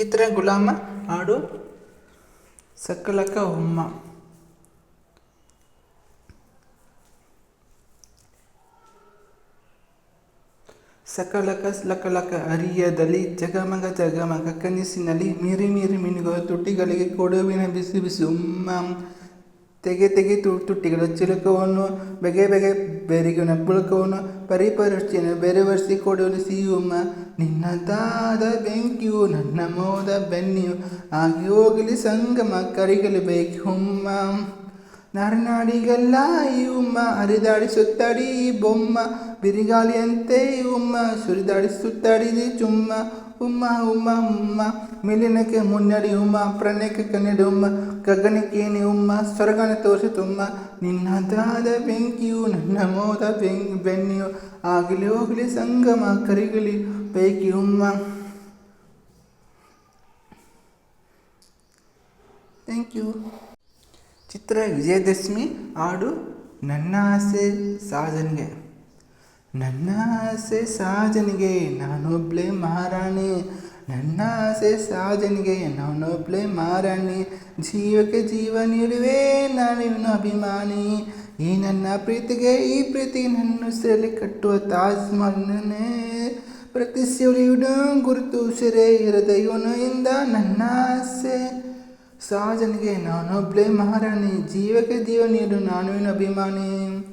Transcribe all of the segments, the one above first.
ಚಿತ್ರ ಗುಲಾಮ, ಹಾಡು, ಸಕಲಕ ಉಮ್ಮ. ಸಕಲಕ, ಲಕಲಕ ಅರಿಯದಲ್ಲಿ, ಜಗಮಗ ಜಗಮಗ ಕನಸಿನಲ್ಲಿ, ಮೀರಿ ಮೀರಿ ಮಿನುಗುವ ತುಟಿಗಳಿಗೆ ಕೊಡುವಿನ ಬಿಸಿ ಬಿಸಿ ಉಮ್ಮ. ತೆಗೆ ತೆಗೆ ತು ತುಟಿಗಳ ಚಿಲುಕವನ್ನು ಬೆಗೆ ಬೆಗೆ ಬೆರಿಗಿನ ಪುಳಕವನ್ನು ಪರಿಪರಿಷ್ಟಿಯನ್ನು ಬೆರೆವರಿಸಿ ಕೊಡುವನು ನಿನ್ನ ನಿನ್ನದಾದ ಬೆಂಕಿಯು ನನ್ನ ಮೋದ ಬೆನ್ನಿಯು, ಆಗಿ ಹೋಗಲಿ ಸಂಗಮ ಕರಿಗಲು ಬೇಕು ಹುಮ್ಮ ನರನಾಡಿಗೆಲ್ಲ ಉಮ್ಮ ಹರಿದಾಡಿ ಸುತ್ತಾಡಿ ಬೊಮ್ಮ. ಬಿರಿಗಾಳಿಯಂತೆ ಈ ಉಮ್ಮ ಸುರಿದಾಡಿ ಸುತ್ತಾಡಿದಿ ಚುಮ್ಮ. ಉಮ್ಮ ಉಮ್ಮ ಉಮ್ಮ. ಮಿಲಿನಕ್ಕೆ ಮುನ್ನಡಿ ಉಮ್ಮ, ಪ್ರಣಯಕ್ಕೆ ಕನ್ನಡಿ ಉಮ್ಮ. ಗಗನಕ್ಕೇನೆ ಉಮ್ಮ, ಸ್ವರ್ಗನ ತೋರಿಸಿ ತುಮ್ಮ ನಿನ್ನದಾದ ಬೆಂಕಿಯು ನನ್ನ ಮೋದ ಬೆಂಕಿ ಬೆನ್ನಿಯು. ಆಗಲಿ ಹೋಗಲಿ ಸಂಗಮ ಕರಿಗಲಿ ಪೈಕಿ ಉಮ್ಮ. Thank you. ಚಿತ್ರ ವಿಜಯದಶಮಿ ಹಾಡು ನನ್ನ ಆಸೆ ಸಾಧನೆಗೆ ನನ್ನ ಆಸೆ ಸಾಜನಿಗೆ ನಾನೊಬ್ಳೆ ಮಹಾರಾಣಿ. ನನ್ನ ಆಸೆ ಸಾಜನಿಗೆ ನಾನೊಬ್ಳೆ ಮಹಾರಾಣಿ. ಜೀವಕ್ಕೆ ಜೀವ ನೀಡುವೆ ನಾನಿವನ ಅಭಿಮಾನಿ. ಈ ನನ್ನ ಪ್ರೀತಿಗೆ ಈ ಪ್ರೀತಿ ನನ್ನ ಉಸಿರಲ್ಲಿ ಕಟ್ಟುವ ತಾಜ್ ಮಹಲ್ನೇ ಪ್ರತಿ ಸುಳಿಯುಡು ಗುರುತು ಸೆರೆ ಇರದೈವನು ಇಂದ ನನ್ನ ಆಸೆ ಸಾಜನಿಗೆ ನಾನೊಬ್ಳೆ ಮಹಾರಾಣಿ. ಜೀವಕ್ಕೆ ಜೀವ ನೀಡು ನಾನುವಿನ ಅಭಿಮಾನಿ.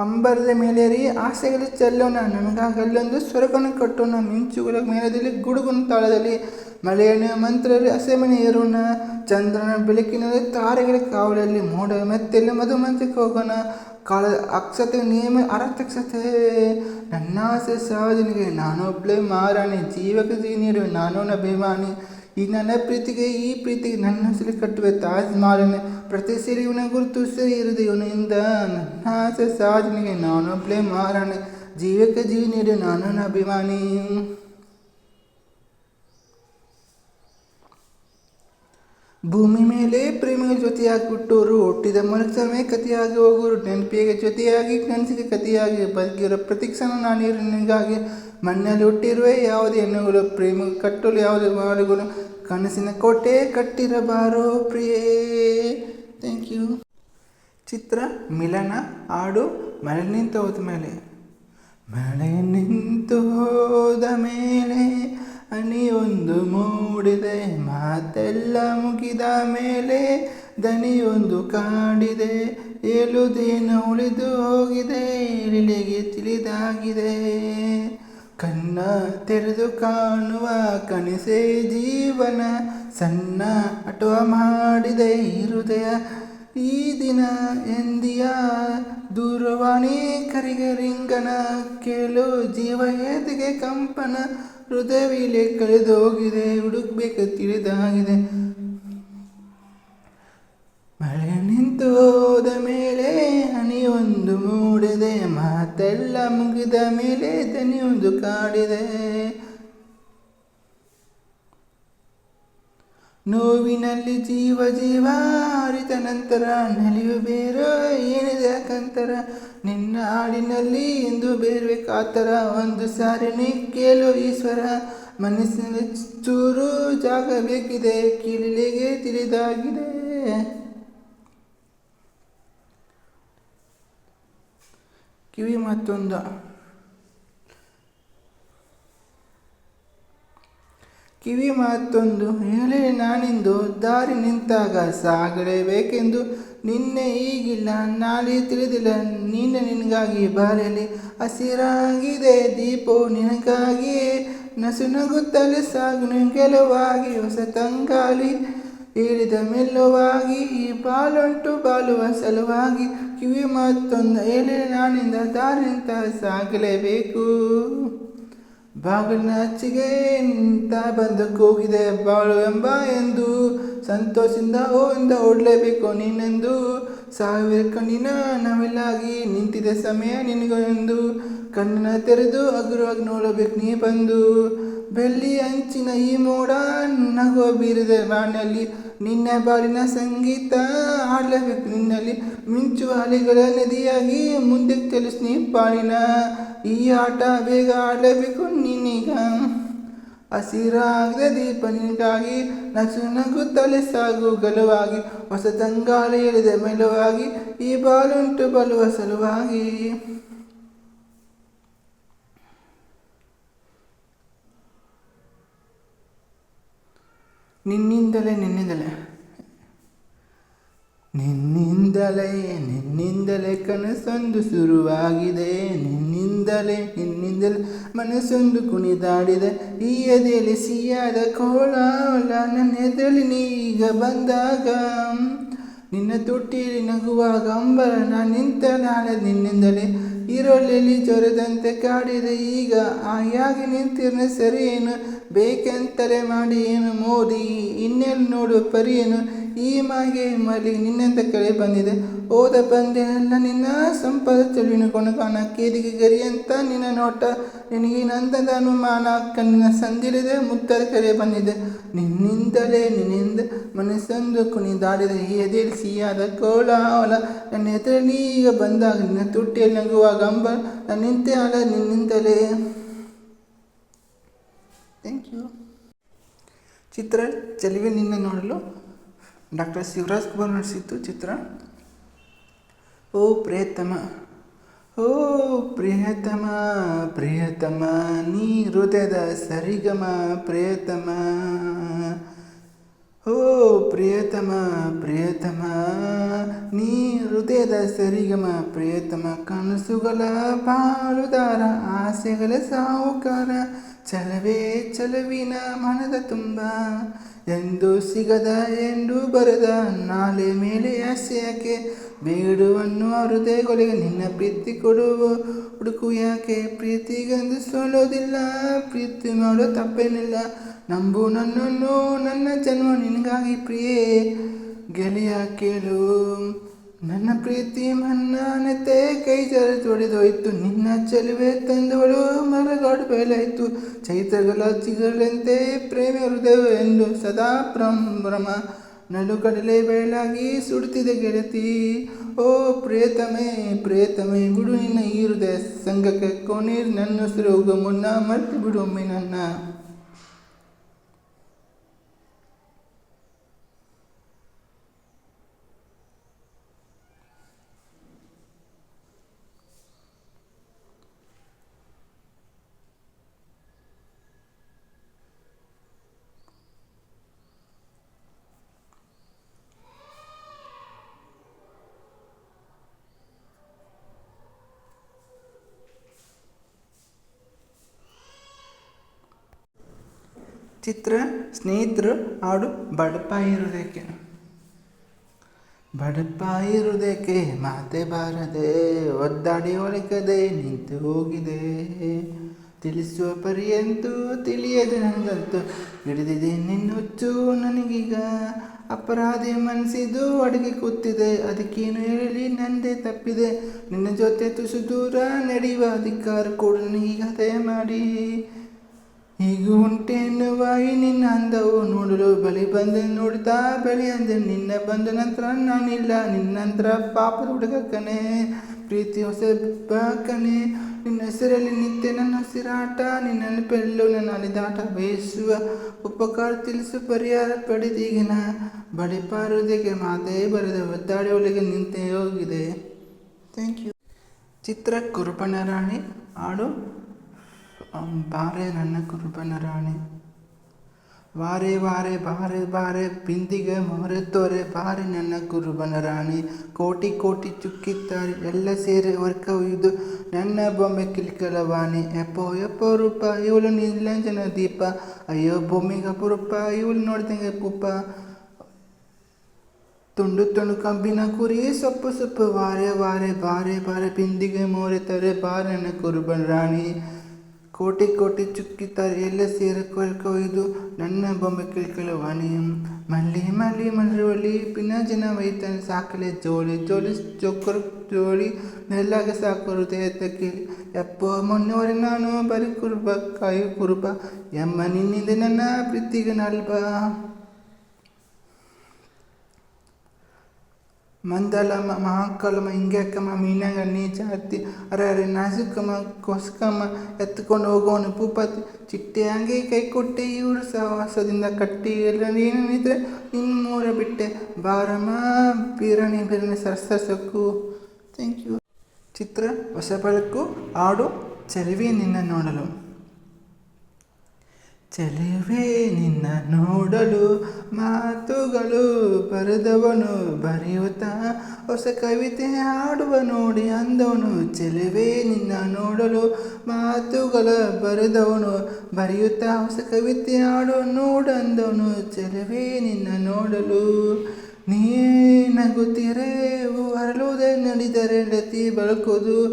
ಅಂಬರದ ಮೇಲೇರಿ ಆಸೆಗಳು ಚೆಲ್ಲೋಣ. ನಮಗಾಗಲ್ಲೊಂದು ಸ್ವರ್ಗನ ಕಟ್ಟೋಣ. ಮಿಂಚುಗಳ ಮೇಲದಲ್ಲಿ ಗುಡುಗುನ ತಾಳದಲ್ಲಿ ಮಳೆಯನ್ನು ಮಂತ್ರದಲ್ಲಿ ಹಸೆಮನೆ ಏರೋಣ. ಚಂದ್ರನ ಬೆಳಕಿನಲ್ಲಿ ತಾರೆಗಳ ಕಾವಲಲ್ಲಿ ಮೋಡ ಮೆತ್ತಲ್ಲಿ ಮಧುಮಂಚಕ್ಕೆ ಹೋಗೋಣ. ಕಾಲ ಅಕ್ಷತೆ ನಿಯಮ ಅರತಕ್ಷತೆ. ನನ್ನ ಆಸೆ ಸಾಧನೆಗೆ ನಾನೊಬ್ಳೆ ಮಾರಾಣಿ ಜೀವಕ್ಕೆ ಜೀನಿಯರು ನಾನೋನ ಅಭಿಮಾನಿ ಈ ನನ್ನ ಪ್ರೀತಿಗೆ, ಈ ಪ್ರೀತಿಗೆ ನನ್ನ ಹೆಸರು ಕಟ್ಟುವೆ. ತಾಜ್ ಮಹಲನೆ ಪ್ರತಿ ಸಿರಿಯವನ ಗುರುತು ಸರಿ ಇವನಿಂದ ನನ್ನ ಆಸೆ ಸಾಧನೆಗೆ ನಾನೊಬ್ಬಳೇ ಮಾರನೆ. ಜೀವಕ್ಕೆ ಜೀವ ನೀಡು ನಾನು ಅಭಿಮಾನಿ. ಭೂಮಿ ಮೇಲೆ ಪ್ರೇಮಿಗೆ ಜೊತೆಯಾಗಿ ಹುಟ್ಟೋರು ಹುಟ್ಟಿದ ಮರುಕ್ಷಣವೇ ಕಥೆಯಾಗಿ ಹೋಗೋರು, ನೆನಪಿಗೆ ಜೊತೆಯಾಗಿ, ಕನಸಿಗೆ ಕಥೆಯಾಗಿ, ಬದುಕಿರೋ ಪ್ರತಿಕ್ಷಣ ನಾನೀರು ನಿನಗಾಗಿ ಮಣ್ಣಲ್ಲಿ ಹುಟ್ಟಿರುವೆ, ಯಾವುದೇ ಹೆಣ್ಣುಗಳು ಪ್ರೇಮ ಕಟ್ಟಲು, ಯಾವುದೇ ಮಾಡುಗಳು ಕನಸಿನ ಕೋಟೆ ಕಟ್ಟಿರಬಾರೋ ಪ್ರಿಯೇ. ಥ್ಯಾಂಕ್ ಯು ಚಿತ್ರ, ಮಿಲನ, ಹಾಡು ಮಳೆ ನಿಂತು ಹೋದ ಮೇಲೆ. ಮಳೆ ನಿಂತು ಹೋದ ಮೇಲೆ. ಹನಿಯೊಂದು ಮೂಡಿದೆ, ಮಾತೆಲ್ಲ ಮುಗಿದ ಮೇಲೆ ದನಿಯೊಂದು ಕಾಡಿದೆ. ಏಳುದೇನು ಉಳಿದು ಹೋಗಿದೆ ಇಳಿಗೆ ತಿಳಿದಾಗಿದೆ. ಕಣ್ಣ ತೆರೆದು ಕಾಣುವ ಕನಸೇ ಜೀವನ, ಸಣ್ಣ ಅಟುವ ಮಾಡಿದೆ ಹೃದಯ. ಈ ದಿನ ಎಂದಿಯ ದೂರವಾಣಿ ಕರಿಗರಿಂಗನ, ಕೇಳು ಜೀವ ಏದಿಗೆ ಕಂಪನ. ಹೃದಯವಿಲೆ ಕಳೆದು ಹೋಗಿದೆ, ಹುಡುಕ್ಬೇಕು ತಿಳಿದಾಗಿದೆ. ಮಳೆ ನಿಂತು ಹೋದ ಮೇಲೆ ಹನಿಯೊಂದು ಮೂಡಿದೆ, ಮಾತೆಲ್ಲ ಮುಗಿದ ಮೇಲೆ ತನಿಯೊಂದು ಕಾಡಿದೆ. ನೋವಿನಲ್ಲಿ ಜೀವ ಜೀವ ಹರಿತ ನಂತರ ನಲಿಯು ಬೇರೆ, ಏನಿದೆ ಯಾಕಂತರ? ನಿನ್ನ ಹಾಡಿನಲ್ಲಿ ಎಂದು ಬೇರೆ ಕಾತರ. ಒಂದು ಸಾರಿ ನೀ ಕೇಳು ಈಶ್ವರ, ಮನಸ್ಸಿನಲ್ಲಿ ಚೂರು ಜಾಗ ಬೇಕಿದೆ ಕೀಳಿಗೆ ತಿಳಿದಾಗಿದೆ. ಕಿವಿ ಮತ್ತೊಂದು. ಕಿವಿ ಮಾತೊಂದು, ಹೇಳಿ ನಾನಿಂದು, ದಾರಿ ನಿಂತಾಗ ಸಾಗಲೇಬೇಕೆಂದು ನಿನ್ನೆ ಈಗಿಲ್ಲ, ನಾಳೆ ತಿಳಿದಿಲ್ಲ ನಿನ್ನೆ ನಿನಗಾಗಿ ಬಾರಲಿ ಹಸಿರಾಗಿದೆ ದೀಪೋ ನಿನಗಾಗಿ ನಸು ನಗುತ್ತಲೇ ಸಾಗು ಗೆಲುವಾಗಿ ಹೊಸ ತಂಗಾಲಿ ಹೇಳಿದ ಮೆಲ್ಲುವಾಗಿ ಈ ಬಾಲುಂಟು ಬಾಲುವ ಸಲುವಾಗಿ ಕಿವಿ ಮಾತೊಂದು, ಹೇಳಿ ನಾನಿಂದ, ದಾರಿ ನಿಂತ ಸಾಗಲೇಬೇಕು. ಬಾಗಿಲಿನ ಅಚ್ಚಿಗೆ ನಿಂತ ಬಂದು ಕೂಗಿದೆ ಬಾಳು ಎಂಬ ಎಂದು ಸಂತೋಷದಿಂದ ಓ ಓಡಲೇಬೇಕು ನೀನೆಂದು. ಸಾವಿರ ಕಣ್ಣಿನ ನವಿಲಾಗಿ ನಿಂತಿದೆ ಸಮಯ ನಿನಗೊಂದು ಕಣ್ಣನ್ನ ತೆರೆದು ಹಗುರವಾಗಿ ನೋಡಬೇಕು ನೀ ಬಂದು. ಬೆಳ್ಳಿ ಅಂಚಿನ ಈ ಮೋಡ ನಗುವ ಬೀರಿದೆ ಬಾಣಲ್ಲಿ ನಿನ್ನ ಬಾಳಿನ ಸಂಗೀತ ಆಡಲೇಬೇಕು ನಿನ್ನಲ್ಲಿ. ಮಿಂಚುವ ಅಲೆಗಳ ನದಿಯಾಗಿ ಮುಂದೆ ಚಲಿಸ್ ನೀ ಈ ಆಟ ಬೇಗ ಆಡಲೇಬೇಕು ನಿನ್ನೀಗ ಹಸಿರಾಗದ ದೀಪ ನಿನಗಾಗಿ ನಸು ನಗುತ್ತಲೇ ಸಾಗು ಗಲುವಾಗಿ. ಹೊಸ ತಂಗಾಲ ಎಳೆದ ಮೆಲುವಾಗಿ, ಈ ಬಾಲುಂಟು ಬಲುವ ಸಲುವಾಗಿ. ನಿನ್ನಿಂದಲೇ ನಿನ್ನಿಂದಲೇ. ನಿನ್ನಿಂದಲೇ ನಿನ್ನಿಂದಲೇ ಕನಸೊಂದು ಶುರುವಾಗಿದೆ. ನಿನ್ನಿಂದಲೇ ನಿನ್ನಿಂದಲೇ ಮನಸ್ಸೊಂದು ಕುಣಿದಾಡಿದೆ. ಈ ಎದೆಯಲ್ಲಿ ಸಿಹಿಯಾದ ಕೋಳ ನನ್ನ ಎದೆಯಲ್ಲಿ ನೀಗ ಬಂದಾಗ, ನಿನ್ನ ತೊಟ್ಟಿಯಲ್ಲಿ ನಗುವಾಗ ಅಂಬರ ನಾನು ನಿಂತ ನಾಳೆ ನಿನ್ನಿಂದಲೇ ಈರುಳ್ಳಿಯಲ್ಲಿ ಜ್ವರದಂತೆ ಕಾಡಿದೆ. ಈಗ ಆಯಾಗಿ ನಿಂತಿರ ಸರಿ ಏನು? ಬೇಕೆಂತಲೇ ಮಾಡಿ ಏನು ಮೋದಿ? ಇನ್ನೆಲ್ಲಿ ನೋಡು, ಪರಿ ಏನು? ಈ ಮಾಗೆ ಮಲಿ ನಿನ್ನೆಂತ ಕಳೆ ಬಂದಿದೆ. ಓದ ಬಂದೆಲ್ಲ ನಿನ್ನ ಸಂಪದ ಚೆಲುವಿನ ಕಾಣ. ಕೇದಿಗೆ ಗರಿ ಅಂತ ನಿನ್ನ ನೋಟ. ನಿನಗೆ ನಂದದ ಅನುಮಾನ. ಕಣ್ಣಿನ ಸಂದಿಳಿದೆ ಮುತ್ತದ ಕರೆ ಬಂದಿದೆ. ನಿನ್ನಿಂದಲೇ ನಿನ್ನಿಂದ ಮನಸ್ಸೊಂದು ಕುಣಿದಾಡಿದ ಈ ಎದೆಯಲ್ಲಿ ಸಿಹಿಯಾದ ಕೋಲಾಹಲ. ನನ್ನ ಎದುರಲ್ಲಿ ಈಗ ಬಂದಾಗ ನಿನ್ನ ತುಟ್ಟಿಯಲ್ಲಿ ನಗುವಾಗ ಅಂಬ. ನಾನು ನಿಂತೆ ಅಲ್ಲ ನಿನ್ನಿಂದಲೇ. ಥ್ಯಾಂಕ್ ಯು ಚಿತ್ರ ಚೆಲುವೆ ನಿನ್ನ ನೋಡಲು ಡಾಕ್ಟರ್ ಶಿವರಾಜ್ ಕುಮಾರ್ ನಡೆಸಿದ್ದು ಚಿತ್ರ. ಓ ಪ್ರಿಯತಮ ಓ ಪ್ರಿಯತಮ ಪ್ರಿಯತಮ, ನೀ ಹೃದಯದ ಸರಿಗಮ ಪ್ರಿಯತಮ. ಓ ಪ್ರಿಯತಮ ಪ್ರಿಯತಮ, ನೀ ಹೃದಯದ ಸರಿಗಮ ಪ್ರಿಯತಮ. ಕನಸುಗಳ ಪಾಲುದಾರ, ಆಸೆಗಳ ಸಾಹುಕಾರ, ಚಲವೇ ಚಲವಿನ ಮನದ ತುಂಬ. ಎಂದು ಸಿಗದ ಎಂದು ಬರೆದ ನಾಳೆ ಮೇಲೆ ಆಸೆ ಯಾಕೆ ಬೇಡುವನ್ನು ಕೊಲೆಗೆ ನಿನ್ನ ಪ್ರೀತಿ ಕೊಡುವ ಹುಡುಕು ಯಾಕೆ? ಪ್ರೀತಿಗೆಂದು ಸೋಲೋದಿಲ್ಲ ಪ್ರೀತಿ ಮಾಡೋ ತಪ್ಪೇನಿಲ್ಲ. ನಂಬು ನನ್ನನ್ನು, ನನ್ನ ಜನ್ಮ ನಿನಗಾಗಿ ಪ್ರಿಯೇ. ಗೆಳೆಯ ಕೇಳು ನನ್ನ ಪ್ರೀತಿ ಮನ್ನನತೆ ಕೈ ಜರ ತೊಡೆದೋಯ್ತು. ನಿನ್ನ ಚೆಲುವೆ ತಂದವಳು ಮರಗಾಡು ಬೇಲಾಯ್ತು ಚೈತ್ರಗಳ ಚಿಗರಲೆಂತೆ ಪ್ರೇಮ ಹೃದಯ ಎಂದು ಸದಾ ಪ್ರಭ್ರಮ ನಡುಕಡಲೆ ಬೆಳಲಾಗಿ ಸುಡುತ್ತಿದೆ ಗೆಳತಿ. ಓ ಪ್ರೇತಮೆ ಪ್ರೇತಮೆ, ಬಿಡು ನಿನ್ನ ಈ ಹೃದಯ ಸಂಘಕ್ಕೆ ಕೋಣೀರ್ ನನ್ನ ಸುರೋಗ ಮುನ್ನ ಮರ್ತು ಬಿಡು ನನ್ನ. ಚಿತ್ರ, ಸ್ನೇಹಿತರು, ಹಾಡು ಬಡಪ ಇರುವುದಕ್ಕೆ. ಬಡಪ ಇರುವುದಕ್ಕೆ ಮಾತೆ ಬಾರದೆ, ಒದ್ದಾಡಿ ಒಳಕದೆ ನಿಂತು ಹೋಗಿದೆ. ತಿಳಿಸುವ ಪರಿಯಂತೂ ತಿಳಿಯದೆ ನನಗಂತೂ ಹಿಡಿದಿದೆ ನಿನ್ನ ಹುಚ್ಚು ನನಗೀಗ. ಅಪರಾಧಿ ಮನಸ್ಸಿದು ಅಡುಗೆ ಕೂತಿದೆ, ಅದಕ್ಕೇನು ಹೇಳಲಿ ನಂದೇ ತಪ್ಪಿದೆ. ನಿನ್ನ ಜೊತೆ ತುಸು ದೂರ ನಡೆಯುವ ಅಧಿಕಾರ ಕೂಡ ನನಗೀಗ ದಯಮಾಡಿ ಈಗ ಉಂಟೆನ್ನುವ ಈ ನಿನ್ನ ಅಂದವು. ನೋಡಲು ಬಳಿ ಬಂದು ನೋಡ್ತಾ ಬೆಳಿ ಅಂದೆ ನಿನ್ನ ಬಂದ ನಂತರ ನಾನಿಲ್ಲ. ನಿನ್ನಂತರ ಪಾಪ ಹುಡುಗ ಪ್ರೀತಿ ಹೊಸ ಕಣೆ ನಿನ್ನ ಹೆಸರಲ್ಲಿ ನಿತ್ಯ ನನ್ನ ಉಸಿರಾಟ ನಿನ್ನ ಪೆಲ್ಲು ನನ್ನ ಅಲಿದಾಟ ಬಯಸುವ ಉಪಕಾರ ತಿಳಿಸು, ಪರಿಹಾರ ಪಡೆದೀಗಿನ ಬಳಿ ಪಾರುವುದಕ್ಕೆ ಮಾತೇ ಬರೆದ ಒದ್ದಾಡಿ ಒಳಗೆ ನಿಂತೇ ಹೋಗಿದೆ. ಥ್ಯಾಂಕ್ ಯು ಚಿತ್ರ ಕುರುಪಣ ರಾಣಿ ಹಾಡು ಅಂ, ಬಾರೆ ನನ್ನ ಕುರುಬನ ರಾಣಿ ವಾರೆ ವಾರೆ ಬಾರೆ ಬಾರೆ ಬಿಂದಿಗೆ ಮೊರೆ ತೋರೆ ಬಾರೆ ನನ್ನ ಕುರುಬನ ರಾಣಿ ಕೋಟಿ ಕೋಟಿ ಚುಕ್ಕಿತ್ತಾರೆ ಎಲ್ಲ ಸೇರಿ ವರ್ಕ ಇದು ನನ್ನ ಬೊಮ್ಮೆ ಕಿಲ್ಕಲವಾಣಿ ಎಪ್ಪೋ ಎಪ್ಪೋ ರೂಪ ಇವಳು ನೀಲಂಜನ ದೀಪ ಅಯ್ಯೋ ಬೊಮ್ಮಿಗೆ ಅಪರೂಪ ಇವಳು ನೋಡ್ದಂಗೆ ಪುಪ್ಪ ತುಂಡು ತುಂಡು ಕಂಬಿನ ಕುರಿ ಸೊಪ್ಪು ಸೊಪ್ಪು ವಾರೆ ವಾರೆ ಬಾರೆ ಬಾರೆ ಬಿಂದಿಗೆ ಮೋರೆ ತಾರೆ ಬಾರೆ ನನ್ನ ಕುರುಬನ್ ರಾಣಿ ಕೋಟಿ ಕೋಟಿ ಚುಕ್ಕಿತಾರೆ ಎಲ್ಲ ಸೇರಿ ಕೊಯ್ದು ನನ್ನ ಬೊಂಬೆ ಕಿಳ್ಕಳ ವಾಣಿಯಂ ಮಲ್ಲಿ ಮಲ್ಲಿ ಮಲ್ಲಿವಲ್ಲಿ ಪಿನ ಜನ ವೈತಾನೆ ಸಾಕಲೆ ಜೋಳಿ ಜೋಳಿ ಚೊಕ್ಕರು ಜೋಳಿ ನೆಲ್ಲಾಗ ಸಾಕರು ದೇತ ಕೇಳಿ. ಯಪ್ಪೋ ಮೊನ್ನೆವರೆ ನಾನು ಬರಿ ಕುರುಬ ಕಾಯಿ ಕುರುಬ. ಎಮ್ಮ ನಿನ್ನಿಂದ ನನ್ನ ಪ್ರೀತಿಗೆ ನಲ್ಬ. ಮಂದಲಮ ಮಹಾಕಲಮ ಹಿಂಗಕ್ಕಮ್ಮ ಮೀನಾಗ ನೀಚ ಜಾತಿ ಅರೆ ಅರೆ ನಾಜುಕಮ್ಮ ಕೊಸ್ಕಮ್ಮ ಎತ್ಕೊಂಡು ಹೋಗೋನು ಪೂಪತಿ ಚಿಟ್ಟೆ ಹಂಗೆ ಕೈ ಕೊಟ್ಟೆ ಇವರು ಸಹವಾಸದಿಂದ ಕಟ್ಟಿ ಎಲ್ಲ ನೀನಿದ್ರೆ ನಿನ್ನ ಮೂರ ಬಿಟ್ಟೆ. ಬಾರಮ್ಮ ಬೀರಣಿ ಬೀರಣಿ ಸರ್ಸಸಕ್ಕು ಥ್ಯಾಂಕ್ ಯು ಚಿತ್ರ ಹೊಸ ಬಳಕು ಹಾಡು ಚೆಲುವೆ ನಿನ್ನ ನೋಡಲು. ಚೆಲುವೆ ನಿನ್ನ ನೋಡಲು ಮಾತುಗಳು ಬರೆದವನು ಬರೆಯುತ್ತಾ ಹೊಸ ಕವಿತೆ ಹಾಡುವ ನೋಡಿ ಅಂದವನು ಚೆಲುವೆ ನಿನ್ನ ನೋಡಲು ಮಾತುಗಳ ಬರೆದವನು ಬರೆಯುತ್ತಾ ಹೊಸ ಕವಿತೆ ಹಾಡು ನೋಡು ಅಂದವನು ಚೆಲುವೆ ನಿನ್ನ ನೋಡಲು. ನೀ ನಗುತ್ತಿರೆ ಹರಳುವುದೇ ನಡೆದರೆ ಬಳಕೋದು,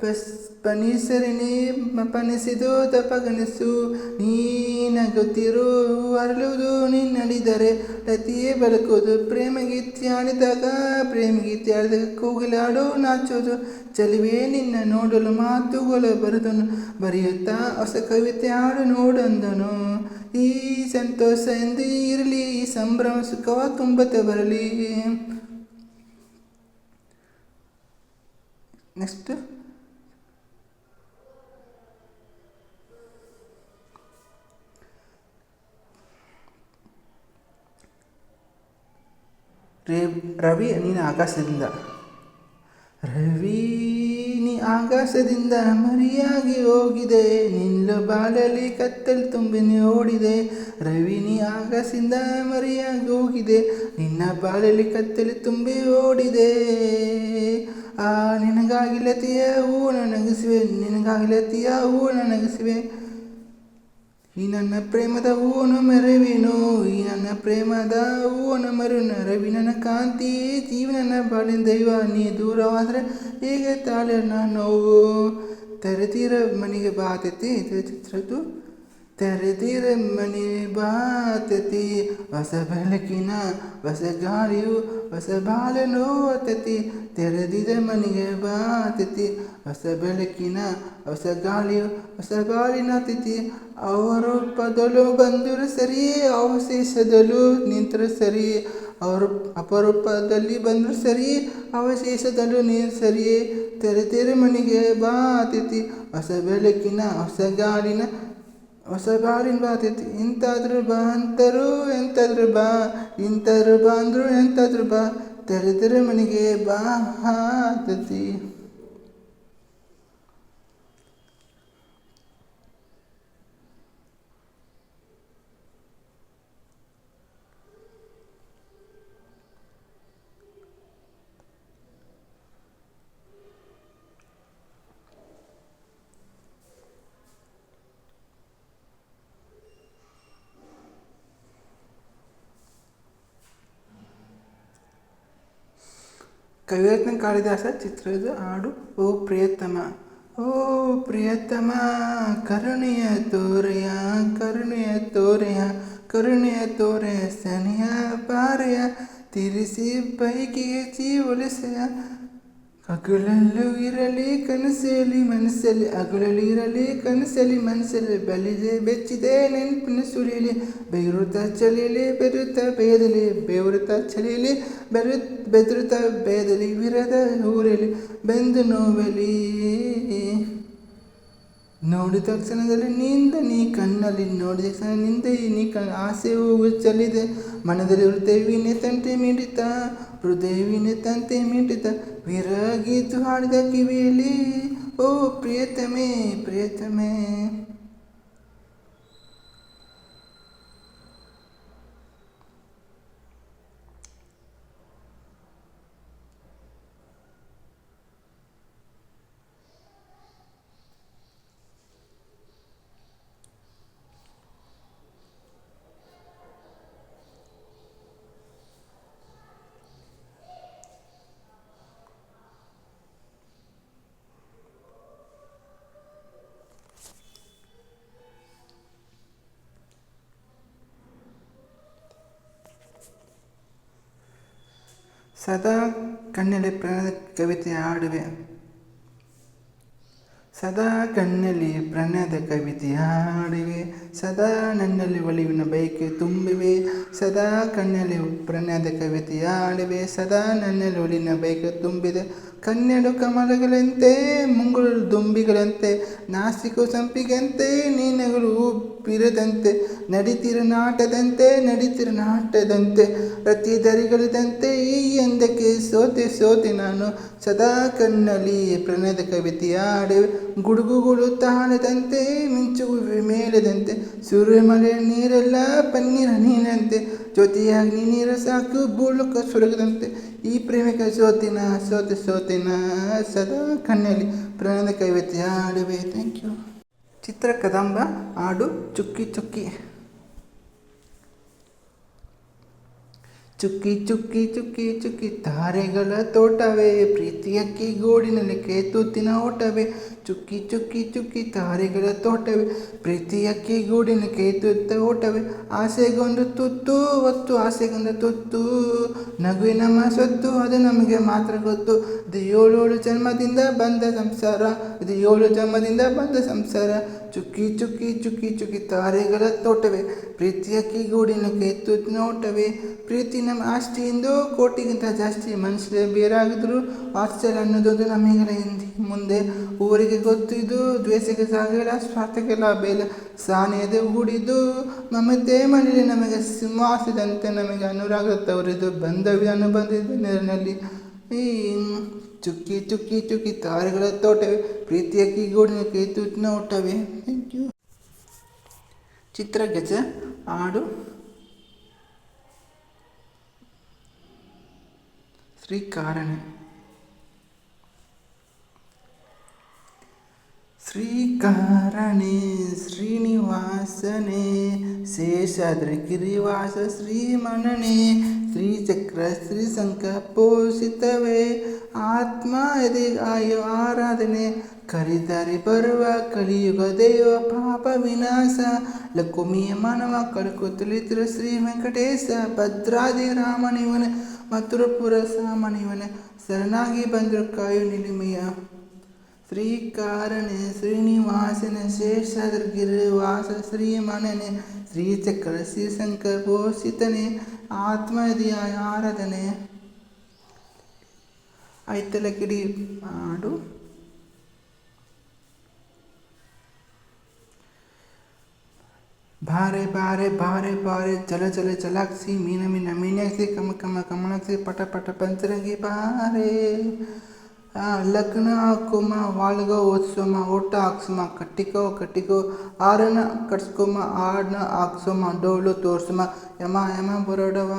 ಪಸ್ ಪನಿಸರಿನಿ, ಪನಿಸಿದು ತಪಗನಿಸು. ನೀನಗುತ್ತಿರು ಅರಳುವುದು ನಿನ್ನಡಿದರೆ. ಲತಿಯೇ ಬೆಳಕೋದು ಪ್ರೇಮ ಗೀತೆ ಆಡಿದಾಗ ಪ್ರೇಮ ಗೀತೆ ಆಡಿದಾಗ ಕೂಗಲಾಡು ನಾಚೋದು ಚಲಿವೆ ನಿನ್ನ ನೋಡಲು ಮಾತುಗಳು ಬರೆದನು, ಬರೆಯುತ್ತಾ ಹೊಸ ಕವಿತೆ ಹಾಡು ನೋಡಂದನು. ಈ ಸಂತೋಷ ಎಂದು ಇರಲಿ, ಈ ಸಂಭ್ರಮ ಸುಖವ ತುಂಬತೆ ಬರಲಿ. ನೆಕ್ಸ್ಟ್. ರೇ, ರವಿ ನೀನು ಆಕಾಶದಿಂದ. ರವಿ, ನೀ ಆಕಾಶದಿಂದ ಮರಿಯಾಗಿ ಹೋಗಿದೆ. ನಿನ್ನ ಬಾಲಲ್ಲಿ ಕತ್ತಲು ತುಂಬಿನಿ ಓಡಿದೆ ರವಿ, ನೀ ಆಕಾಶದಿಂದ ಮರಿಯಾಗಿ ಹೋಗಿದೆ. ನಿನ್ನ ಬಾಲಲ್ಲಿ ಕತ್ತಲು ತುಂಬಿ ಓಡಿದೆ. ಆ ನಿನಗಾಗಿಲತಿಯ ಹೂ ನನಗಿಸುವೆ. ನಿನಗಾಗಿಲತಿಯ ಹೂ ನನಗಿಸುವೆ. ಈ ನನ್ನ ಪ್ರೇಮದ ಓನು ಮರವೇನು, ಈ ನನ್ನ ಪ್ರೇಮದ ಓನ ಮರು ರವಿ ನನ್ನ ಕಾಂತಿ ಜೀವ ನನ್ನ ಬಾಳಿನ ದೈವ, ನೀ ದೂರವಾದರೆ ಹೇಗೆ ತಾಳೆ ನೋವು? ತರತೀರ ಮನೆಗೆ ಬಾತೈತಿ ಚಿತ್ರದ್ದು ತೆರೆದಿರ ಮನೆ ಬಾತತಿ. ಹೊಸ ಬೆಳಕಿನ ಹೊಸ ಗಾಳಿಯು ಹೊಸ ಬಾಳನು ಓತತಿ ತೆರೆದಿದ ಮನೆಗೆ ಬಾತತಿ. ಹೊಸ ಬೆಳಕಿನ ಹೊಸ ಗಾಳಿಯು ಹೊಸ ಬಾಳಿನ ತಿಥಿ ಅವರು ಪದಲು ಬಂದರು ಸರಿ, ಅವಶೇಷದಲ್ಲೂ ನಿಂತರು ಸರಿ. ಅವರು ಅಪರೂಪದಲ್ಲಿ ಬಂದರು ಸರಿ, ಅವಶೇಷದಲ್ಲೂ ನೀರು ಸರಿ. ತೆರೆದಿರ ಮನೆಗೆ ಬಾತತಿ. ಹೊಸ ಬೆಳಕಿನ ಹೊಸ ಗಾಳಿನ ಹೊಸ ಬಾಳಿನ ಬಾತೈತಿ ಇಂತಾದ್ರು ಬಾ ಅಂತರು ಎಂಥಾದ್ರು ಬಾ ಇಂಥರು ಬಾ ಅಂದರು ಎಂತಾದ್ರು ಬಾ, ತೆರೆದರೆ ಮನೆಗೆ ಬಾ ಹಾತತಿ ಕವಿರತ್ನ ಕಾಳಿದಾಸ ಚಿತ್ರದ ಹಾಡು. ಓ ಪ್ರಿಯತಮ ಓ ಪ್ರಿಯತಮ, ಕರುಣೆಯ ತೋರೆಯ ಕರುಣೆಯ ತೋರೆಯ ಕರುಣೆಯ ತೋರೆಯ ಸನಿಯ ಪಾರೆಯ, ತಿರಿಸಿ ಬೈಕಿಗೆ ಜೀವಲಿಸೆಯ ಹಗಲಲ್ಲೂ ಇರಲಿ, ಕನಸಲಿ ಮನಸ್ಸಲ್ಲಿ ಹಗಲಲ್ಲಿ ಇರಲಿ, ಕನಸಲ್ಲಿ ಮನಸ್ಸಲ್ಲಿ ಬಲಿದೆ, ಬೆಚ್ಚಿದೆ, ನೆನಪಿನ ಸುಳಿಲಿ ಬೆರುತ್ತ ಚಲಿಲಿ ಬೆರುತ್ತ ಬೇದಲಿ ಬೆವರುತ್ತ ಚಲಿಲಿ ಬೆರು ಬೆದರುತ್ತ ಬೇದಲಿ, ವಿರದ ಊರಲಿ, ಬೆಂದು ನೋವಲಿ. ನೋಡಿದ ತಕ್ಷಣದಲ್ಲಿ ನಿಂದ ನೀ ಕಣ್ಣಲ್ಲಿ ನೋಡಿದ ತಕ್ಷಣ ನಿಂದ ನೀ ಕಣ್ ಆಸೆ ಹೋಗು ಚಲಿದೆ. ಮನದಲ್ಲಿ ಹೃದಯವಿನ ತಂತೆ ಮಿಡಿತ ಹೃದಯವಿನ ತಂತೆ ಮಿಡಿತ, ವಿರಾಗಿದ್ದು ಹಾಡಿದ ಕಿವಿಯಲ್ಲಿ, ಓ ಪ್ರಿಯತಮೇ, ಪ್ರಿಯತಮೆ. ಸದಾ ಕಣ್ಣಲ್ಲಿ ಪ್ರಣಯದ ಕವಿತೆ ಹಾಡುವೆ. ಸದಾ ಕಣ್ಣಲ್ಲಿ ಪ್ರಣಯದ ಕವಿತೆ ಹಾಡಿವೆ. ಸದಾ ನನ್ನಲ್ಲಿ ಒಲಿವಿನ ಬೈಕೆ ತುಂಬಿವೆ. ಸದಾ ಕಣ್ಣಲ್ಲಿ ಪ್ರಣಯದ ಕವಿತೆ ಹಾಡುವೆ. ಸದಾ ನನ್ನಲ್ಲಿ ಒಲಿವಿನ ಬೈಕೆ ತುಂಬಿದೆ. ಕನ್ನಡ ಕಮಲಗಳಂತೆ ಮುಂಗುಳು ದುಂಬಿಗಳಂತೆ, ನಾಸಿಕು ಸಂಪಿಗಂತೆ ನೀನಗಳು ಬಿರದಂತೆ, ನಡಿತಿರ ನಾಟದಂತೆ ನಡಿತಿರ ನಾಟದಂತೆ ಪ್ರತಿ ದರಿಗಳಿದಂತೆ ಈ ಎಂದಕ್ಕೆ ಸೋತೆ ಸೋತೆ ನಾನು ಸದಾ ಕಣ್ಣಲ್ಲಿ ಪ್ರಣಯದ ಕವಿತೆ ಹಾಡುವೆ ಗುಡುಗುಗಳು ತಾಳದಂತೆ ಮಿಂಚು ಮೇಲದಂತೆ, ಸೂರ್ಯಮಳೆ ನೀರೆಲ್ಲ ಪನ್ನೀರ ನೀರಂತೆ ಜ್ಯೋತಿಯಾಗಿ ನೀರ ಸಾಕು ಬೂಳುಕ ಸುರಗದಂತೆ. ಈ ಪ್ರೇಮಿಕ ಸೋತಿನ, ಸೋತೆ ಸೋತಿನ ಸದಾ ಕಣ್ಣಲ್ಲಿ ಪ್ರಣಯದ ಕವಿತೆ ಹಾಡುವೆ. ಥ್ಯಾಂಕ್ ಯು ಚಿತ್ರ ಕದಂಬ ಹಾಡು ಚುಕ್ಕಿ ಚುಕ್ಕಿ. ಚುಕ್ಕಿ ಚುಕ್ಕಿ ಚುಕ್ಕಿ ಚುಕ್ಕಿ ತಾರೆಗಳ ತೋಟವೇ ಪ್ರೀತಿಯಕ್ಕಿ ಗೋಡಿನಲ್ಲಿ ಕೇತುತ್ತಿನ ಓಟವೇ ಚುಕ್ಕಿ ಚುಕ್ಕಿ ಚುಕ್ಕಿ ತಾರೆಗಳ ತೋಟವೇ ಪ್ರೀತಿಯಕ್ಕಿ ಗೂಡಿನ ಕೇತುತ್ತ ಓಟವೇ ಆಸೆಗೊಂದು ತುತ್ತು, ಒತ್ತು ಆಸೆಗೊಂದು ತುತ್ತು. ನಗುವೆ ನಮ್ಮ ಸೊತ್ತು, ಅದು ನಮಗೆ ಮಾತ್ರ ಗೊತ್ತು. ಇದು ಏಳು ಜನ್ಮದಿಂದ ಬಂದ ಸಂಸಾರ ಇದು ಏಳು ಜನ್ಮದಿಂದ ಬಂದ ಸಂಸಾರ. ಚುಕ್ಕಿ ಚುಕ್ಕಿ ಚುಕ್ಕಿ ಚುಕ್ಕಿ ತಾರೆಗಳ ತೋಟವೇ ಪ್ರೀತಿಯಕ್ಕಿ ಗೂಡಿನ ಕೇತು ನೋಟವೇ ಪ್ರೀತಿ ನಮ್ಮ ಆಸ್ತಿಯಿಂದ, ಕೋಟಿಗಿಂತ ಜಾಸ್ತಿ ಮನುಷ್ಯರೇ ಬೇರಾಗಿದ್ರು ವಾತ್ಸಲ್ಯ ಅನ್ನೋದೊಂದು ನಮಗೆ ಹಿಂದಿ ಮುಂದೆ ಊರಿಗೆ ಗೊತ್ತಿದ್ದು ದ್ವೇಷಕ್ಕೆ ಸಾಗಿಲ್ಲ ಸ್ವಾರ್ಥಕ್ಕೆ ಲಾಭ ಇಲ್ಲ ಸಾನೆಯದೆ ಹೂಡಿದ್ದು ಮಮತೆ ಮನೆಯಲ್ಲಿ ನಮಗೆ ಸಿಂಹಾಸದಂತೆ ನಮಗೆ ಅನುರಾಗ ತವರಿದು ಬಂಧವ್ಯನು ಬಂದಿದ್ದು ನೆರನಲ್ಲಿ ಈ ಚುಕ್ಕಿ ಚುಕ್ಕಿ ಚುಕ್ಕಿ ತಾರೆಗಳ ತೋಟವೇ, ಪ್ರೀತಿಯ ಕಿಗೂಡಿನ ತುಣ ಹುಟ್ಟವೆ ಥ್ಯಾಂಕ್ ಯು ಚಿತ್ರ, ಗಜ, ಹಾಡು. ಶ್ರೀಕಾರಣೆ. ಶ್ರೀಕಾರಣೆ, ಶ್ರೀನಿವಾಸನೆ, ಶೇಷಾದ್ರಿ ಗಿರಿವಾಸ ಶ್ರೀಮಣನೆ ಶ್ರೀಚಕ್ರ ಶ್ರೀಶಂಕ ಪೋಷಿತವೇ ಆತ್ಮ ಆಯು ಆರಾಧನೆ, ಕರಿದರೆ ಬರುವ ಕಲಿಯುಗ ದೇವ, ಪಾಪ ವಿನಾಶ, ಲಕುಮಿಯ ಮನವ, ಕಳಕು ತಿಳಿತಿರ ಶ್ರೀ ವೆಂಕಟೇಶ, ಭದ್ರಾದಿ ರಾಮನಿವನ, ಮಥುರಪುರ ಸಾಮನಿವನ, ಶರಣಾಗಿ ಬಂದರು ಕಾಯು ನಿಲಿಮೆಯ ಶ್ರೀಕಾರಣೆ ಶ್ರೀನಿವಾಸನ ಶೇಷಗಿರಿವಾಸ ಶ್ರೀಮನನೆ ಶ್ರೀಚಕ್ರ ಶ್ರೀಶಂಕರ ಪೋಷಿತನೆ ಆತ್ಮದಿಯ ಆರಾಧನೆ. ಐತಲ ಕಿಡಿ ಮಾಡು. ಬಾರೆ ಬಾರೆ ಬಾರೆ ಬಾರೆ ಚಲ ಚಲ ಚಲಾಕ್ಸಿ ಮೀನ ಮೀನ ಮೀನಾಕ್ಸಿ ಕಮ ಕಮ ಕಮಲಾಕ್ಸಿ ಪಟ ಪಟ ಪಂಚರಂಗಿ ಬಾರೆ. ಆ, ಲಗ್ನ ಹಾಕೋಮ, ವಾಳ್ಗ ಓದ್ಸೋಮ ಊಟ ಹಾಕ್ಸೋಮ, ಕಟ್ಟಿಕೋ ಕಟ್ಟಿಕೋ ಆರನ ಕಟ್ಸ್ಕೊಮ ಆಡನ್ನ ಹಾಕ್ಸೋಮ, ಡೋಲು ತೋರ್ಸೋಮ. ಯಮ ಯಮ ಬರೋಡವ,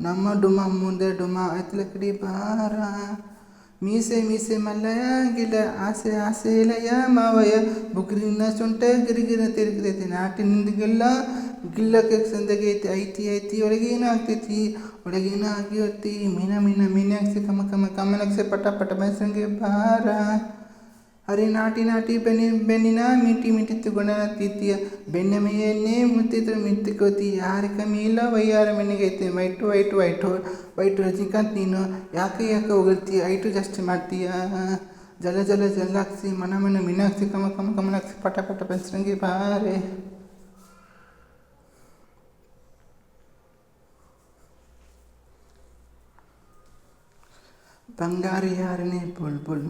ನಮ್ಮ ಡುಮ ಮುಂದೆ ಡುಮ ಐತ್ಲ ಕಡಿ ಬಾರ. ಮೀಸೆ ಮೀಸೆ ಮಲ್ಲಯ ಗಿಲ ಆಸೆ ಆಸೆ ಇಲಯ ಮಾವಯ್ಯ. ಬುಗ್ರಿನ ಸೊಂಟ ಗಿರಿಗಿರ ತಿರುಗಿದೈತಿ ನಾಟಿನಿಂದಗೆಲ್ಲ ಗಿಲ್ಲಕ್ಕೆ ಸಂದಗೈತಿ ಐತಿ ಐತಿ ಒಳಗೇನು ಆಗ್ತೈತಿ? ಒಳಗೇನು ಆಗಿ ಹೊತ್ತಿ ಮೀನ ಮೀನ ಮೀನಾಕ್ಸಿ ಕಮ ಕಮ ಕಮನಾಕ್ಸಿ ಪಟ ಪಟ ಬೆಸಂಗೆ ಬಾರ ಅರೆ ನಾಟಿ ನಾಟಿ, ಬೆನ್ನಿ, ಬೆನ್ನಿನ ಮಿಟಿ ಮಿಟಿ ತಗೊಂಡ ತೀತಿಯ ಬೆನ್ನ ಮೇಯನ್ನೇ ಮುತ್ತಿದ್ರು ಮಿತ್ತಿಕೋತಿ ಯಾರ ಕಮ್ಮಿ ಇಲ್ಲ, ವೈಯಾರ ಮೆನ್ನಿಗೈತೆ wait wait wait wait Rajinikanth ನೀನು ಯಾಕೆ ಯಾಕೆ ಹೊಗಳ್ತಿ? ಐಟು ಜಾಸ್ತಿ ಮಾಡ್ತೀಯ? ಜಲ ಜಲ ಜಲ್ಲಾಕ್ಸಿ ಮನ ಮನ ಮೀನಾಕ್ಸಿ ಕಮ ಕಮ ಕಮನಾಕ್ಸಿ ಪಟ ಪಟ ಬಸರಂಗಿ ಬಾರೆ బంగారి హారిని బుల్ బుల్.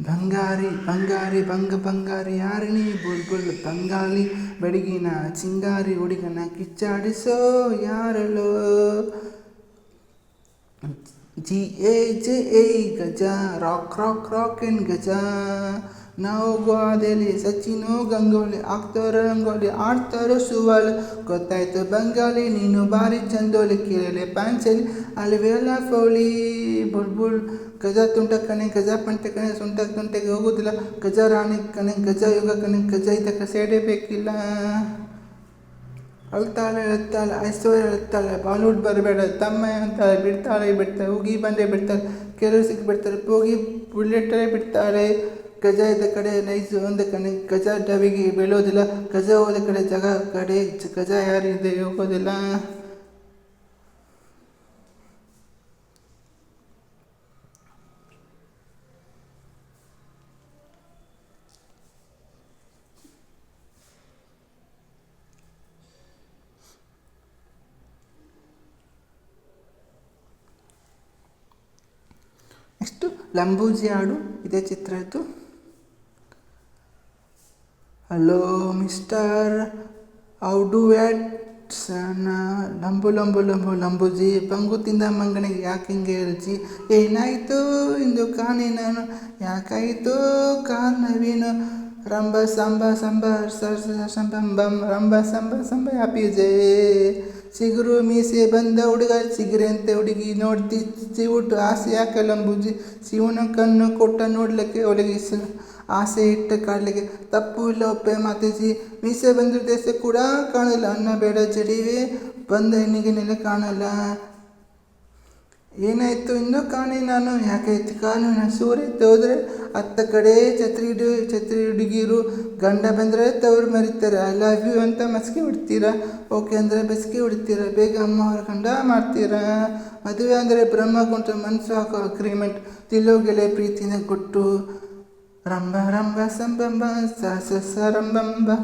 బంగారి బంగారి బంగ బంగారి హారిని బుల్ బుల్. బంగాలి బడిగిన చింగారి ఉడిక నాకిచ్చాడు సో యారలో. జిఏ జే గజా. రాక్ రాక్ రాక్ అండ్ గజా. ನಾವು ಗೋವಾದಲ್ಲಿ ಸಚಿನು ಗಂಗೋಲಿ ಆಗ್ತಾರೋ ರಂಗೋಲಿ, ಆಡ್ತಾರೋ ಸುವಲ್. ಗೊತ್ತಾಯ್ತು ಬಂಗಾಲಿ, ನೀನು ಭಾರಿ ಚಂದೋಲಿ, ಕೇಳಲೆ ಪ್ಯಾನ್ಸಲಿ ವೇಲ ಫೌಲಿ ಬುಲ್ ಬುಲ್ ಗಜ ತುಂಟ ಕಣೆ, ಗಜ ಪಂಟ ಕಣೆ, ಸುಂಟ ತುಂಟಗೆ ಹೋಗೋದಿಲ್ಲ. ಗಜ ರಾಣಿ ಕಣೆ, ಗಜ ಯುಗ ಕಣೆ, ಗಜ ಇದಕ್ಕೆ ಸೇಡೇ ಬೇಕಿಲ್ಲ ಅಳ್ತಾಳೆ ಅಳ್ತಾಳೆ, ಐಶ್ವರ್ಯ ಅಳ್ತಾಳೆ, ಬಾಲಿವುಡ್ ಬರಬೇಡ. ತಮ್ಮ ಅಂತಾಳೆ, ಬಿಡ್ತಾಳೆ ಬಿಡ್ತಾಳೆ ಹೋಗಿ ಬಂದೇ ಬಿಡ್ತಾಳೆ, ಕೆಲವು ಸಿಕ್ಕಿ ಬಿಡ್ತಾರೆ ಹೋಗಿ ಬುಲೆಟಲ್ಲೇ ಬಿಡ್ತಾಳೆ. ಕಜಾಯದ ಕಡೆ ನೈಸು ಒಂದ ಕಣೆ ಕಜ ಡವಿಗೆ ಬೀಳೋದಿಲ್ಲ ಕಜ ಹೋದ ಕಡೆ ಜಗ ಕಡೆ ಕಜ ಯಾರಿದೆ ಹೋಗೋದಿಲ್ಲ? ಲಂಬೂಜಿ ಹಾಡು, ಇದೇ ಚಿತ್ರ ಇತ್ತು ಹಲೋ ಮಿಸ್ಟರ್ ಔಡು ವ್ಯಾಟ್ ಸಣ್ಣ ಲಂಬು ಲಂಬು ಲಂಬು ಲಂಬುಜಿ ಪಂಗು ತಿಂದ ಮಂಗನಿಗೆ ಯಾಕೆ ಹಿಂಗೆ ರುಚಿ ಏನಾಯಿತು ಇಂದು ಕಾಣೆ ನಾನು ಯಾಕಾಯಿತು ಕಾರಣವೇನು ರಂಬ ಸಂಬ ಸಂಬ ಸರ್ ಸಂಬಂ ರಂಬ ಸಂಬ ಸಂಬ ಹ್ಯಾಪಿ ಜೇ ಚಿಗುರು ಮೀಸೆ ಬಂದ ಹುಡುಗ ಚಿಗುರೆಂತೆ ಹುಡುಗಿ ನೋಡ್ತಿ ಚಿವುಟು ಆಸೆ ಯಾಕೆ ಲಂಬುಜಿ ಶಿವನ ಕಣ್ಣು ಕೊಟ್ಟ ನೋಡ್ಲಿಕ್ಕೆ ಒಳಗಿಸ ಆಸೆ ಇಟ್ಟ ಕಾಡಲಿಗೆ ತಪ್ಪು ಇಲ್ಲ ಒಪ್ಪೆ ಮಾತೇಜಿ ಮೀಸೆ ಬಂದ ದೇಶ ಕೂಡ ಕಾಣಲ್ಲ, ಅನ್ನ ಬೇಡ ಜಡಿವೆ ಬಂದ ಹೆಣ್ಣಿಗೆ ನೆಲೆ ಕಾಣಲ್ಲ. ಏನಾಯ್ತು ಇನ್ನೂ ಕಾಣೆ ನಾನು ಯಾಕಾಯ್ತು ಕಾಣು ನಾನು ಸೂರ್ಯ ಹೋದ್ರೆ ಹತ್ತ ಕಡೆ ಛತ್ರಿ ಹಿಡಿ ಛತ್ರಿ ಹುಡುಗಿರು, ಗಂಡ ಬಂದರೆ ತವ್ರು ಮರಿತಾರೆ. ಐ ಲವ್ ಯು ಅಂತ ಮಸ್ಕಿ ಬಿಡ್ತೀರಾ ಓಕೆ ಅಂದರೆ ಬೆಸ್ಕಿ ಬಿಡ್ತೀರಾ ಬೇಗ ಅಮ್ಮ ಅವ್ರ ಗಂಡ ಮಾಡ್ತೀರಾ? ಮದುವೆ ಅಂದರೆ ಬ್ರಹ್ಮ ಕೊಂಡ್ರೆ ಮನಸ್ಸು ಹಾಕೋ ಅಗ್ರಿಮೆಂಟ್ ತಿಲೋಗೆಲೆ ಪ್ರೀತಿನ ಕೊಟ್ಟು. Ramba ramba sambamba sa sa sa rambamba.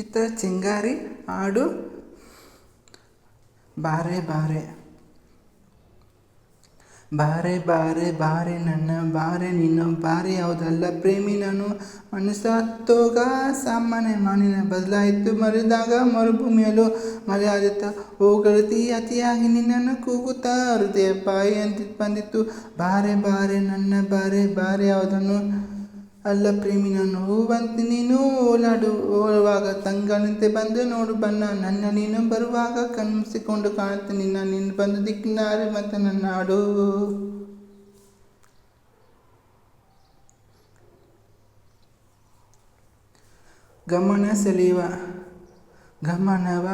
ಚಿತ್ರ ಚಿಂಗಾರಿ ಹಾಡು ಬಾರೆ ಬಾರೆ. ಬಾರೆ ಬಾರೆ ಬಾರೆ ನನ್ನ, ಬಾರೆ ನಿನ್ನ ಬಾರೆ ಯಾವುದಲ್ಲ ಪ್ರೇಮಿ ನಾನು. ಮನಸ್ಸು ಹತ್ತೋಗ ಸಾಮಾನ್ಯ ಮಾನಿನ ಬದಲಾಯಿತು, ಮರಿದಾಗ ಮರುಭೂಮಿಯಲ್ಲೂ ಮಳೆ ಆದಿತ್ತ ಹೋಗಳತಿ, ಅತಿಯಾಗಿ ನಿನ್ನನ್ನು ಕೂಗುತ್ತಾ ಹೃದಯ ಬಾಯಿ ಅಂತ ಬಂದಿತ್ತು. ಬಾರೆ ಬಾರೆ ನನ್ನ, ಬಾರೆ ಬಾರೆ ಯಾವುದನ್ನು? ಅಲ್ಲ ಪ್ರೇಮಿ ನಾನು ಹೂವಂತೆ ನೀನು ಓಲಾಡು ಓಡುವಾಗ ತಂಗನಂತೆ ಬಂದು ನೋಡು ಬಣ್ಣ. ನನ್ನ ನೀನು ಬರುವಾಗ ಕಣ್ಮಿಸಿಕೊಂಡು ಕಾಣುತ್ತೆ, ನಿನ್ನ ನೀನು ಬಂದು ದಿಕ್ಕಿನಾರೆ ಮತ್ತೆ ನನ್ನ ನಾಡು ಗಮನ ಸೆಳೆಯುವ ಗಮನವ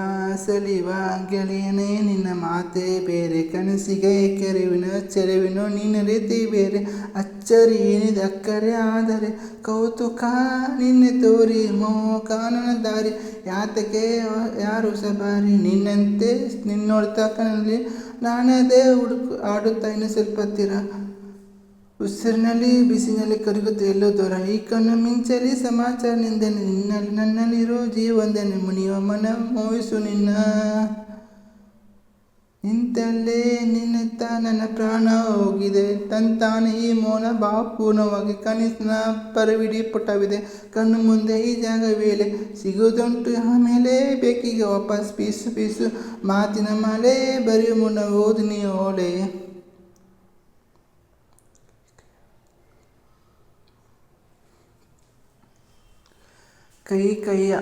ಗೆಳೆಯನೇ, ನಿನ್ನ ಮಾತೆ ಬೇರೆ, ಕನಸಿಗೆ ಕೆರೆವಿನ ಚೆಲುವಿನ ನಿನ್ನ ರೀತಿ ಬೇರೆ, ಅಚ್ಚರಿ ಏನಿದೆ ಅಕ್ಕರೆ ಆದರೆ, ಕೌತುಕ ನಿನ್ನೆ ತೋರಿ ಮೋ ಕಾನನ ದಾರಿ, ಯಾತಕ್ಕೆ ಯಾರು ಸಬಾರಿ, ನಿನ್ನಂತೆ ನಿನ್ನೋಡ್ತಾ ನಾನದೇ ಹುಡುಕು ಆಡುತ್ತಾ ಇನ್ನು ಸ್ವಲ್ಪ ಹತ್ತಿರ ಉಸಿರಿನಲ್ಲಿ ಬಿಸಿನಲ್ಲಿ ಕರಗುತ್ತೆ ಎಲ್ಲೋ ದೂರ ಈ ಕಣ್ಣು ಮಿಂಚಲಿ ಸಮಾಚಾರ ನಿಂದನೆ ನಿನ್ನಲ್ಲಿ ನನ್ನಲ್ಲಿರೋ ಜೀವಂದನೆ ಮುನಿಯುವ ಮನ ಮೋಯಿಸು ನಿನ್ನ. ನಿಂತಲ್ಲೇ ನಿನ್ನೆತ್ತ ನನ್ನ ಪ್ರಾಣ ಹೋಗಿದೆ. ತಂತಾನೆ ಈ ಮೌನ ಭಾವಪೂರ್ಣವಾಗಿ ಕನಸಿನ ಪರವಿಡಿ ಪುಟವಿದೆ. ಕಣ್ಣು ಮುಂದೆ ಈ ಜಾಗ ವೇಳೆ ಸಿಗುವುದುಂಟು, ಆಮೇಲೆ ಬೇಕಿಗೆ ವಾಪಸ್ ಪೀಸು ಪೀಸು. ಮಾತಿನ ಮಳೆ ಬರೆಯುವ ಮುನ್ನ ಓದಿನಿ ಓಲೆ. కైకయ్య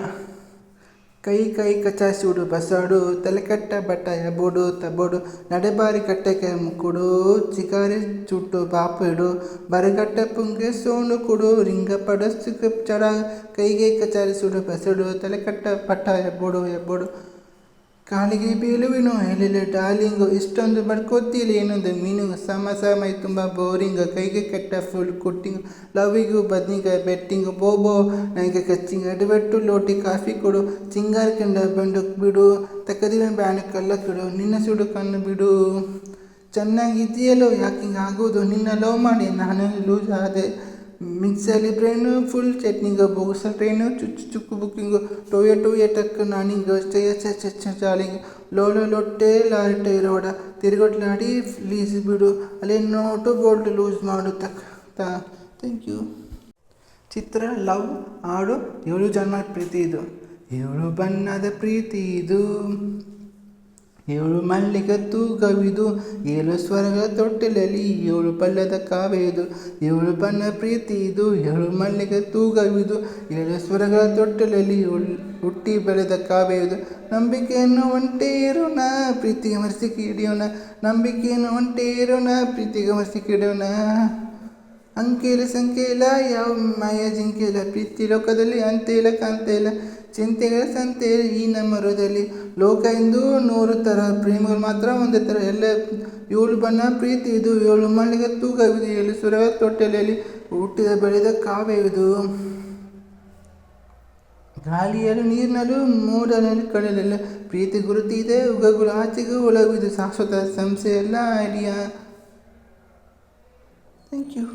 కైకై చాసుడు బసాడు తలకట్ట ఎబోడు తబోడు నడబారి కట్టెక ముక్కుడు చికారి చుట్టు బాపుడు బరగట్ట పుంగి సోనుకుడు రింగ రింగపడస్తు చడ కచారి చూడు బసడు తలకట్ట బట్ట ఎబ్బోడు ఎబ్బోడు ಕಾಲಿಗೆ ಬೀಳುವಿನೋ ಎಲೆಲೆ ಡಾರ್ಲಿಂಗು. ಇಷ್ಟೊಂದು ಬಡ್ಕೋತಿಲ್ಲ ಏನೊಂದು ಮೀನು. ಸಮ ಸಮಯ ತುಂಬ ಬೋರಿಂಗ್. ಕೈಗೆ ಕೆಟ್ಟ ಫುಲ್ ಕುಟ್ಟಿಂಗ್. ಲವಿಗೂ ಬದ್ನಿಕಾಯಿ ಬೆಟ್ಟಿಂಗು. ಬೋಬೋ ನನಗೆ ಕಚ್ಚಿಂಗ್ ಅಡಬೆಟ್ಟು ಲೋಟಿ ಕಾಫಿ ಕೊಡು. ಚಿಂಗಾರ ಕಂಡ ಬಂಡು ಬಿಡು. ತಕ್ಕದಿನ ಬ್ಯಾಣ ಕಲ್ಲ ಕಿಡು ನಿನ್ನ ಸುಡು ಕಣ್ಣು ಬಿಡು. ಚೆನ್ನಾಗಿದೆಯಲ್ಲೋ ಯಾಕೆ ಹಿಂಗೆ ಆಗೋದು? ನಿನ್ನ ಲವ್ ಮಾಡಿ. ನಾನೇ ಲೂಸ್ ಆದೆ. ಮಿಕ್ಸಲ್ಲಿ ಬ್ರೈನು ಫುಲ್ ಚಟ್ನಿಗ ಬೊಗಸ ಟ್ರೈನು ಚುಚ್ಚು ಚುಕ್ಕು ಬುಕ್ಕಿಂಗು ಟೊಯ ಟೊಯ ಟಕ್ ನಾನಿಂಗ ಚಾಲಿಂಗ್ ಲೋಲ ಲೊಟ್ಟೆ ಲಾರಿ ಟೈರೋಡ ತಿರುಗಟ್ಲಾಡಿ ಲೀಸ್ ಬಿಡು ಅಲ್ಲೇ ನೋಟು ಬೋಲ್ಡ್ ಲೂಸ್ ಮಾಡು ತಕ್ ಥ್ಯಾಂಕ್ ಯು ಚಿತ್ರ ಲವ್ ಹಾಡು ಏಳು ಜನ್ಮ ಪ್ರೀತಿ ಇದು ಏಳು ಬಣ್ಣದ ಪ್ರೀತಿ ಇದು ಏಳು ಮಲ್ಲಿಗೆ ತೂಗವಿದು ಏಳು ಸ್ವರ್ಗ ತೊಟ್ಟಿಲಲ್ಲಿ ಏಳು ಪಲ್ಲದ ಕಾವೇದು, ಏಳು ಬಣ್ಣ ಪ್ರೀತಿ ಇದು ಏಳು ಮಲ್ಲಿಗೆ ತೂಗವಿದು ಏಳು ಸ್ವರಗಳ ತೊಟ್ಟಿಲಲ್ಲಿ ಹುಟ್ಟಿ ಬೆಳೆದ ಕಾವೇದು. ನಂಬಿಕೆಯನ್ನು ಒಂಟೆ ಇರೋಣ, ಪ್ರೀತಿಗೆ ಗಮನಿಸಿ ಕಿಡಿಯೋಣ, ನಂಬಿಕೆಯನ್ನು ಒಂಟೆ ಇರೋಣ, ಪ್ರೀತಿಗೆ ಮರೆಸಿಕೆ ಹಿಡಿಯೋಣ ಅಂಕೆಲ ಇಲ್ಲ ಯಾವ ಮಾಯ ಇಲ್ಲ ಪ್ರೀತಿ ಲೋಕದಲ್ಲಿ ಅಂತೆಲ್ಲ ಕಾಂತೆಲ್ಲ ಚಿಂತೆಗಳ ಸಂತೆ ಈ ನಮ್ಮ ಹೃದಯದಲ್ಲಿ. ಲೋಕ ಎಂದು ನೂರು ಥರ ಪ್ರೇಮಿಗಳು ಮಾತ್ರ ಒಂದೇ ಥರ ಎಲ್ಲ ಏಳು ಬಣ್ಣ ಪ್ರೀತಿ ಇದು. ಏಳು ಮಲ್ಲಿಗೆ ತೂಗವಿದೆ ಏಳು ಸುರವ ತೊಟ್ಟೆಲೆಯಲ್ಲಿ ಹುಟ್ಟಿದ ಬೆಳೆದ ಕಾವ್ಯ ಇದು. ಗಾಳಿಯಲ್ಲೂ ನೀರಿನಲ್ಲೂ ಮೋಡನಲ್ಲಿ ಕಡಲೆಲ್ಲ ಪ್ರೀತಿ ಗುರುತಿದೆ. ಉಗಗುಳು ಆಚೆಗೂ ಒಳಗಿದು ಶಾಶ್ವತ ಸಂಸ್ಥೆ ಎಲ್ಲ ಐಡಿಯಾ ಥ್ಯಾಂಕ್ ಯು